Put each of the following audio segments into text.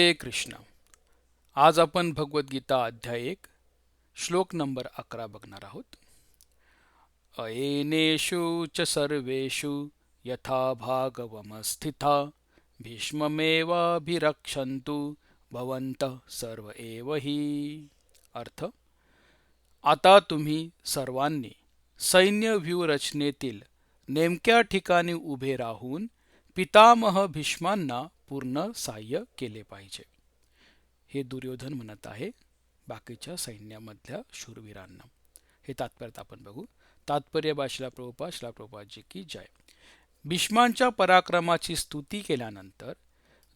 हरे कृष्ण. आज आपण भगवद्गीता अध्याय एक श्लोक नंबर अकरा बघणार आहोत. अयनेषु च सर्वेषु यथा भागवमस्थिता भीष्ममेवाभिरक्षन्तु भवन्तः सर्व एव हि. अर्थ आता तुम्ही सर्वांनी सैन्य व्यूहरचनेतील नेमक्या ठिकाणी उभे राहून पितामह भीष्मांना पूर्ण सहाय्य केले पाहिजे. हे दुर्योधन म्हणत आहे बाकीच्या सैन्यामधल्या शूरवीरांना. हे तात्पर्यात आपण बघू. तात्पर्य बाशिला प्रभुपा शिला प्रभुपाजी की जय. भीष्मांच्या पराक्रमाची स्तुती केल्यानंतर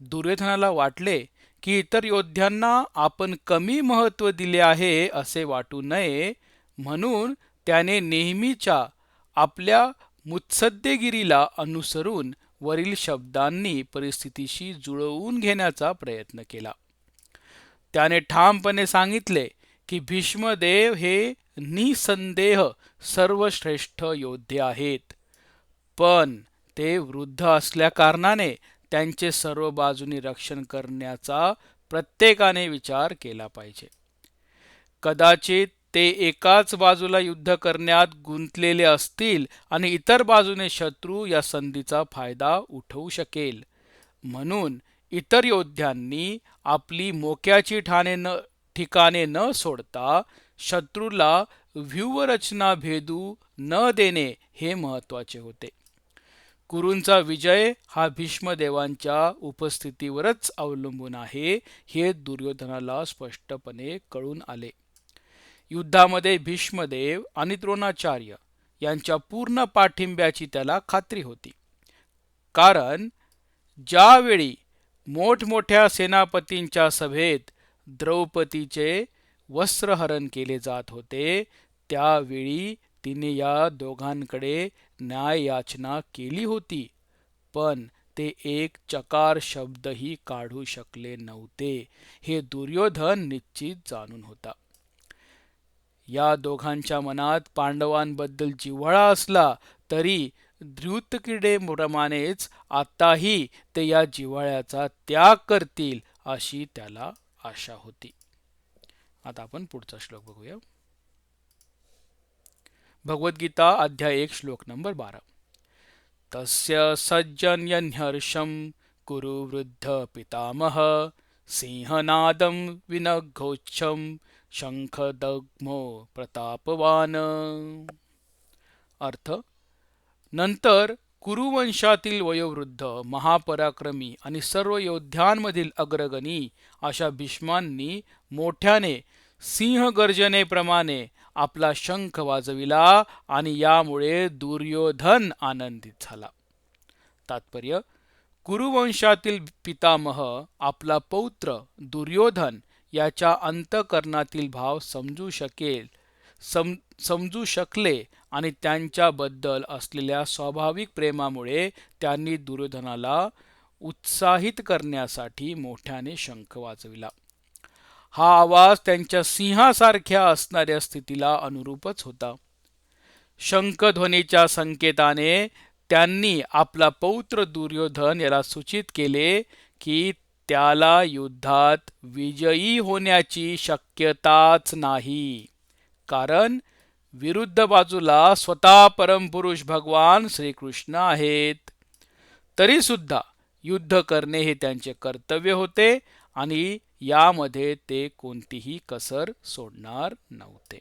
दुर्योधनाला वाटले की इतर योद्ध्यांना आपण कमी महत्त्व दिले आहे असे वाटू नये म्हणून त्याने नेहमीच्या आपल्या मुत्सद्देगिरीला अनुसरून वरील शब्दांनी परिस्थितीशी जुळवून घेण्याचा प्रयत्न केला. त्याने ठामपणे सांगितले की भीष्मदेव हे निसंदेह सर्वश्रेष्ठ योद्धे आहेत. पण ते वृद्ध असल्याकारणाने त्यांचे सर्व बाजूनी रक्षण करण्याचा प्रत्येकाने विचार केला पाहिजे. कदाचित ते एकाच बाजूला युद्ध करण्यात गुंतलेले असतील आणि इतर बाजूने शत्रू या संधीचा फायदा उठवू शकेल. म्हणून इतर योद्ध्यांनी आपली मोक्याची ठाणे न ठिकाणे न सोडता शत्रूला व्यूहरचना भेदू न देणे हे महत्त्वाचे होते. कुरूंचा विजय हा भीष्मदेवांच्या उपस्थितीवरच अवलंबून आहे हे दुर्योधनाला स्पष्टपणे कळून आले. युद्धामध्ये भीष्मदेव आणि द्रोणाचार्य यांच्या पूर्ण पाठिंब्याची त्याला खात्री होती. कारण ज्यावेळी मोठमोठ्या सेनापतींच्या सभेत द्रौपदीचे वस्त्रहरण केले जात होते त्यावेळी तिने या दोघांकडे न्याय याचना केली होती. पण ते एक चकार शब्दही काढू शकले नव्हते हे दुर्योधन निश्चित जाणून होता. या दोघांच्या मनात पांडवांबद्दल जिव्हाळा असला तरी प्रमाणेच आताही ते या जिव्हाळ्याचा त्याग करतील अशी त्याला आशा होती. आता आपण पुढचा श्लोक बघूया. भगवद्गीता अध्याय एक श्लोक नंबर बारा. तस्य सज्जन्यन्हर्षम कुरु वृद्ध पितामह सिंहनादम विनघोच्छम शंखदग्मो प्रतापवान. अर्थ नंतर कुरुवंशातील वयोवृद्ध महापराक्रमी आणि सर्व योद्ध्यांमधील अग्रगणी अशा भीष्मांनी मोठ्याने सिंहगर्जनेप्रमाणे आपला शंख वाजविला आणि यामुळे दुर्योधन आनंदित झाला. तात्पर्य कुरुवंशातील पितामह आपला पौत्र दुर्योधन याच्या अंतकरणातील भाव समजू शकेल. सम समजू शकले आणि त्यांच्याबद्दल असलेल्या स्वाभाविक प्रेमामुळे त्यांनी दुर्योधनाला उत्साहित करण्यासाठी मोठ्याने शंख वाजविला. हा आवाज त्यांच्या सिंहासारख्या असणाऱ्या स्थितीला अनुरूपच होता. शंखध्वनीच्या संकेताने त्यांनी आपला पौत्र दुर्योधन याला सूचित केले की त्याला युद्धात विजयी होण्याची शक्यताच नाही. कारण विरुद्ध बाजूला स्वतः परमपुरुष भगवान श्रीकृष्ण आहेत. तरी सुद्धा युद्ध करणे हे त्यांचे कर्तव्य होते आणि यामध्ये ते कोणतीही कसर सोडणार नव्हते.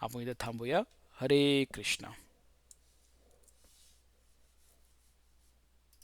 आपण इथं थांबूया. हरे कृष्ण.